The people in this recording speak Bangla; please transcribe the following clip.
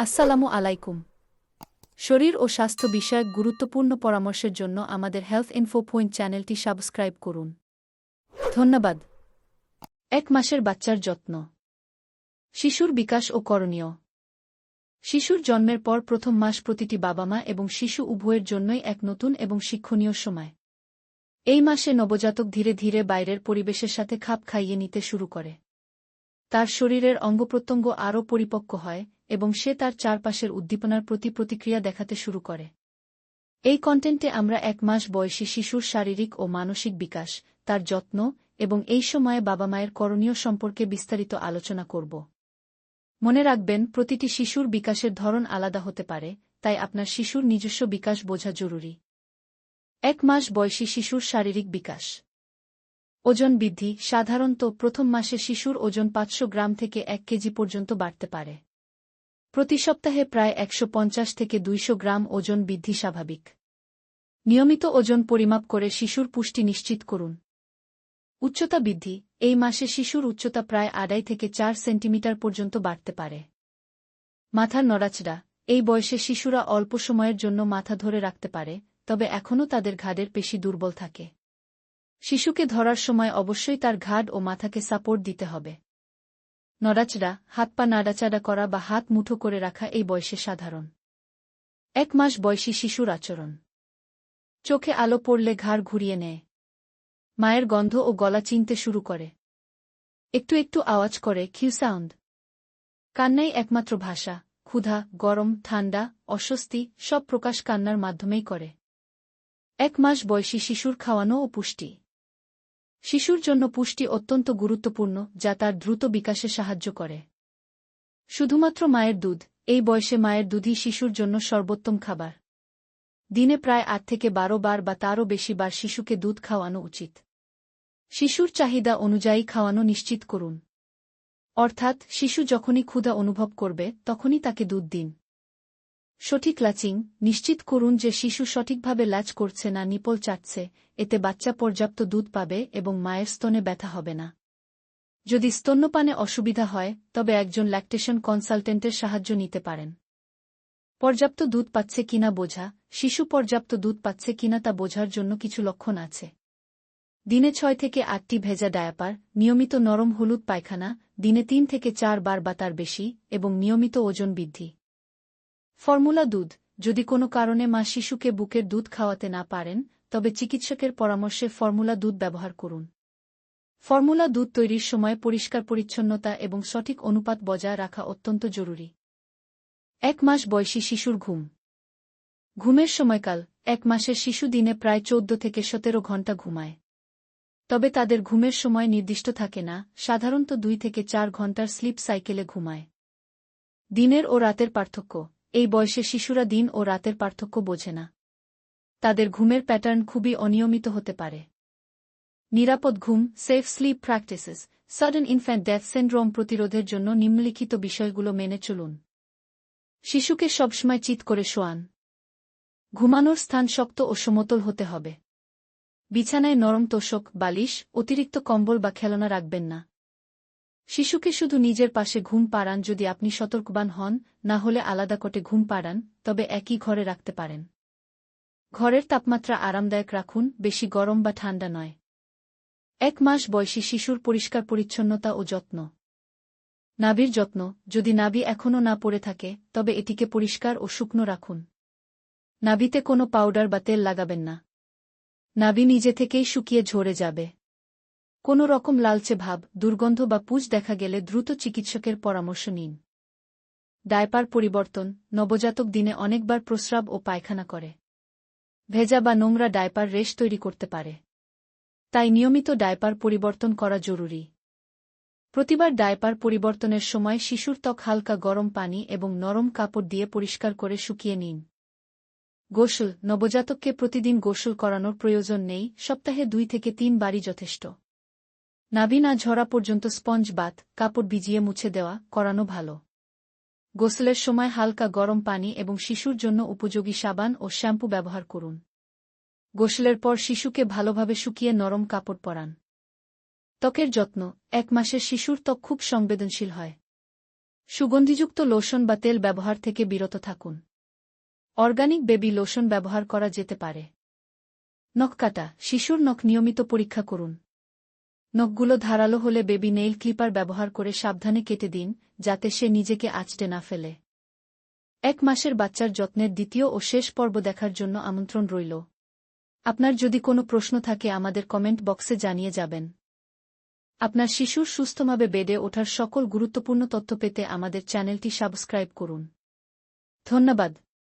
আসসালামু আলাইকুম। শরীর ও স্বাস্থ্য বিষয়ক গুরুত্বপূর্ণ পরামর্শের জন্য আমাদের হেলথ ইনফো পয়েন্ট চ্যানেলটি সাবস্ক্রাইব করুন। ধন্যবাদ। এক মাসের বাচ্চার যত্ন। শিশুর বিকাশ ও করণীয়। শিশুর জন্মের পর প্রথম মাস প্রতিটি বাবা মা এবং শিশু উভয়ের জন্যই এক নতুন এবং শিক্ষণীয় সময়। এই মাসে নবজাতক ধীরে ধীরে বাইরের পরিবেশের সাথে খাপ খাইয়ে নিতে শুরু করে। তার শরীরের অঙ্গপ্রত্যঙ্গ আরও পরিপক্ক হয় এবং সে তার চারপাশের উদ্দীপনার প্রতি প্রতিক্রিয়া দেখাতে শুরু করে। এই কন্টেন্টে আমরা এক মাস বয়সী শিশুর শারীরিক ও মানসিক বিকাশ, তার যত্ন এবং এই সময়ে বাবা মায়ের করণীয় সম্পর্কে বিস্তারিত আলোচনা করব। মনে রাখবেন, প্রতিটি শিশুর বিকাশের ধরন আলাদা হতে পারে, তাই আপনার শিশুর নিজস্ব বিকাশ বোঝা জরুরি। এক মাস বয়সী শিশুর শারীরিক বিকাশ। ওজন বৃদ্ধি সাধারণত প্রথম মাসে শিশুর ওজন পাঁচশো গ্রাম থেকে এক কেজি পর্যন্ত বাড়তে পারে। প্রতি সপ্তাহে প্রায় একশ পঞ্চাশ থেকে দুইশো গ্রাম ওজন বৃদ্ধি স্বাভাবিক। নিয়মিত ওজন পরিমাপ করে শিশুর পুষ্টি নিশ্চিত করুন। উচ্চতা বৃদ্ধি। এই মাসে শিশুর উচ্চতা প্রায় আড়াই থেকে চার সেন্টিমিটার পর্যন্ত বাড়তে পারে। মাথার নড়াচড়া। এই বয়সে শিশুরা অল্প সময়ের জন্য মাথা ধরে রাখতে পারে, তবে এখনও তাদের ঘাড়ের পেশি দুর্বল থাকে। শিশুকে ধরার সময় অবশ্যই তার ঘাড় ও মাথাকে সাপোর্ট দিতে হবে। নড়াচড়া, হাত পা নাড়াচাড়া করা বা হাত মুঠো করে রাখা এই বয়সে সাধারণ। এক মাস বয়সী শিশুর আচরণ। চোখে আলো পড়লে ঘাড় ঘুরিয়ে নেয়। মায়ের গন্ধ ও গলা চিনতে শুরু করে। একটু একটু আওয়াজ করে কিউ সাউন্ড। কান্নাই একমাত্র ভাষা, ক্ষুধা, গরম, ঠান্ডা, অস্বস্তি, সব প্রকাশ কান্নার মাধ্যমেই করে। এক মাস বয়সী শিশুর খাওয়ানো ও পুষ্টি। শিশুর জন্য পুষ্টি অত্যন্ত গুরুত্বপূর্ণ, যা তার দ্রুত বিকাশে সাহায্য করে। শুধুমাত্র মায়ের দুধ, এই বয়সে মায়ের দুধই শিশুর জন্য সর্বোত্তম খাবার। দিনে প্রায় আট থেকে বারো বার বা তারও বেশি বার শিশুকে দুধ খাওয়ানো উচিত। শিশুর চাহিদা অনুযায়ী খাওয়ানো নিশ্চিত করুন। অর্থাৎ, শিশু যখনই ক্ষুধা অনুভব করবে, তখনই তাকে দুধ দিন। সঠিক লাচিং, নিশ্চিত করুন যে শিশু সঠিকভাবে লাচ করছে না, নিপল চাটছে, এতে বাচ্চা পর্যাপ্ত দুধ পাবে এবং মায়ের স্তনে ব্যথা হবে না। যদি স্তন্যপানে অসুবিধা হয়, তবে একজন ল্যাকটেশন কনসালটেন্টের সাহায্য নিতে পারেন। পর্যাপ্ত দুধ পাচ্ছে কিনা বোঝা, শিশু পর্যাপ্ত দুধ পাচ্ছে কিনা তা বোঝার জন্য কিছু লক্ষণ আছে। দিনে ছয় থেকে আটটি ভেজা ডায়াপার, নিয়মিত নরম হলুদ পায়খানা, দিনে তিন থেকে চার বার বা তার বেশি, এবং নিয়মিত ওজন বৃদ্ধি। ফর্মুলা দুধ, যদি কোনো কারণে মা শিশুকে বুকের দুধ খাওয়াতে না পারেন, তবে চিকিৎসকের পরামর্শে ফর্মুলা দুধ ব্যবহার করুন। ফর্মুলা দুধ তৈরির সময় পরিষ্কার পরিচ্ছন্নতা এবং সঠিক অনুপাত বজায় রাখা অত্যন্ত জরুরি। এক মাস বয়সী শিশুর ঘুম। ঘুমের সময়কাল, এক মাসের শিশু দিনে প্রায় চৌদ্দ থেকে সতেরো ঘণ্টা ঘুমায়। তবে তাদের ঘুমের সময় নির্দিষ্ট থাকে না, সাধারণত দুই থেকে চার ঘণ্টার স্লিপ সাইকেলে ঘুমায়। দিনের ও রাতের পার্থক্য এই বয়সে শিশুরা দিন ও রাতের পার্থক্য বোঝে না। তাদের ঘুমের প্যাটার্ন খুবই অনিয়মিত হতে পারে। নিরাপদ ঘুম safe sleep practices sudden infant death syndrome প্রতিরোধের জন্য নিম্নলিখিত বিষয়গুলো মেনে চলুন। শিশুকে সবসময় চিত করে শোয়ান। ঘুমানোর স্থান শক্ত ও সমতল হতে হবে। বিছানায় নরম তোষক, বালিশ, অতিরিক্ত কম্বল বা খেলনা রাখবেন না। শিশুকে শুধু নিজের পাশে ঘুম পাড়ান যদি আপনি সতর্কবান হন, না হলে আলাদা কোটে ঘুম পাড়ান, তবে একই ঘরে রাখতে পারেন। ঘরের তাপমাত্রা আরামদায়ক রাখুন, বেশি গরম বা ঠান্ডা নয়। এক মাস বয়সী শিশুর পরিষ্কার পরিচ্ছন্নতা ও যত্ন। নাভির যত্ন, যদি নাভি এখনও না পড়ে থাকে, তবে এটিকে পরিষ্কার ও শুকনো রাখুন। নাভিতে কোনো পাউডার বা তেল লাগাবেন না। নাভি নিজে থেকেই শুকিয়ে ঝরে যাবে। কোনো রকম লালচে ভাব, দুর্গন্ধ বা পুজ দেখা গেলে দ্রুত চিকিৎসকের পরামর্শ নিন। ডায়পার পরিবর্তন, নবজাতক দিনে অনেকবার প্রস্রাব ও পায়খানা করে। ভেজা বা নোংরা ডায়পার রেশ তৈরি করতে পারে। তাই নিয়মিত ডায়পার পরিবর্তন করা জরুরি। প্রতিবার ডায়পার পরিবর্তনের সময় শিশুর ত্বক হালকা গরম পানি এবং নরম কাপড় দিয়ে পরিষ্কার করে শুকিয়ে নিন। গোসল, নবজাতককে প্রতিদিন গোসল করানোর প্রয়োজন নেই, সপ্তাহে দুই থেকে তিন বারই যথেষ্ট। নাভি না ঝরা পর্যন্ত স্পঞ্জ বাত, কাপড় ভিজিয়ে মুছে দেওয়া, করানো ভালো। গোসলের সময় হালকা গরম পানি এবং শিশুর জন্য উপযোগী সাবান ও শ্যাম্পু ব্যবহার করুন। গোসলের পর শিশুকে ভালোভাবে শুকিয়ে নরম কাপড় পরান। ত্বকের যত্ন, এক মাসের শিশুর ত্বক খুব সংবেদনশীল হয়। সুগন্ধিযুক্ত লোশন বা তেল ব্যবহার থেকে বিরত থাকুন। অর্গানিক বেবি লোশন ব্যবহার করা যেতে পারে। নখ কাটা, শিশুর নখ নিয়মিত পরীক্ষা করুন। নখগুলো ধারালো হলে বেবি নেইল ক্লিপার ব্যবহার করে সাবধানে কেটে দিন, যাতে সে নিজেকে আঁচড়ে না ফেলে। এক মাসের বাচ্চার যত্নের দ্বিতীয় ও শেষ পর্ব দেখার জন্য আমন্ত্রণ রইল। আপনার যদি কোনো প্রশ্ন থাকে, আমাদের কমেন্ট বক্সে জানিয়ে যাবেন। আপনার শিশুর সুস্থভাবে বেডে ওঠার সকল গুরুত্বপূর্ণ তথ্য পেতে আমাদের চ্যানেলটি সাবস্ক্রাইব করুন। ধন্যবাদ।